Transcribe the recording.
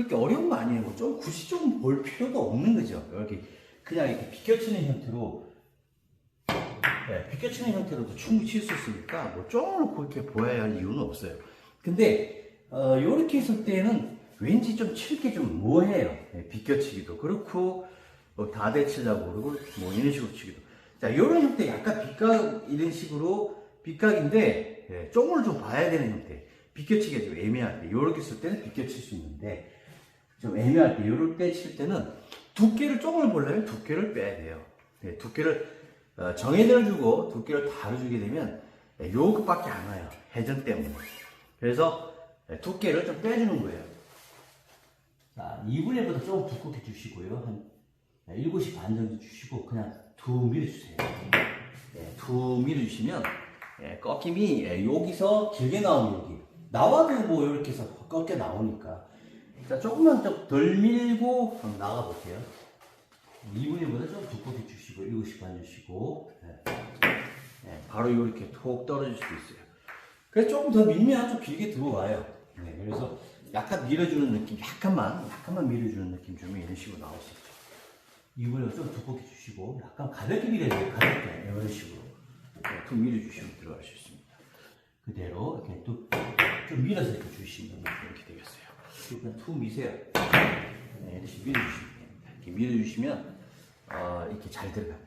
그렇게 어려운 거 아니에요. 뭐좀 굳이 좀 볼 필요도 없는 거죠. 이렇게 그냥 이렇게 비껴치는 형태로 네, 비껴치는 형태로도 충분히 칠 수 있으니까 뭐 점을 그렇게 보여야 할 이유는 없어요. 근데 어, 이렇게 했을 때는 왠지 좀 칠게 좀 뭐해요. 네, 비껴치기도 그렇고 뭐 다대 치려고 그러고 뭐 이런 식으로 치기도. 자 이런 형태 약간 빗각 이런 식으로 빗각인데 예, 점을 좀 봐야 되는 형태. 비껴치기가 좀 애매할 때 이렇게 쓸 때는 비껴칠 수 있는데 좀 애매할 때 이럴 때 칠 때는 두께를 점을 보려면 두께를 빼야 돼요. 네, 두께를 어, 정해져 주고 두께를 다뤄 주게 되면 네, 요것밖에 안 와요. 회전 때문에. 그래서 네, 두께를 좀 빼주는 거예요. 자, 2분의 1보다 조금 두껍게 주시고요. 한 7시 반 정도 주시고 그냥 두 밀어 주세요. 네, 두 밀어 주시면 예, 꺾임이 예, 여기서 길게 나오면 여기 나와도 뭐 이렇게 해서 꺾여 나오니까 자 조금만 좀 덜 밀고 한번 나가 볼게요. 2분의 1보다 좀 두껍게 주시고 7시 반 주시고. 예. 예, 바로 이렇게 톡 떨어질 수도 있어요. 그래서 조금 더 밀면 좀 길게 들어와요. 네, 그래서 약간 밀어주는 느낌 약간만 약간만 밀어주는 느낌 주면 이런 식으로 나올 수 있죠. 2분의 1좀 두껍게 주시고 약간 가볍게 밀어야 돼요. 가볍게. 이런 식으로. 네, 툭 밀어주시면 들어갈 수 있습니다. 그대로 이렇게 또 좀 밀어서 이렇게 주시면 되겠어요. 그리고 그냥 툭 미세요. 네, 이렇게 밀어주시면. 이렇게 밀어주시면 어, 이렇게 잘 들어가요.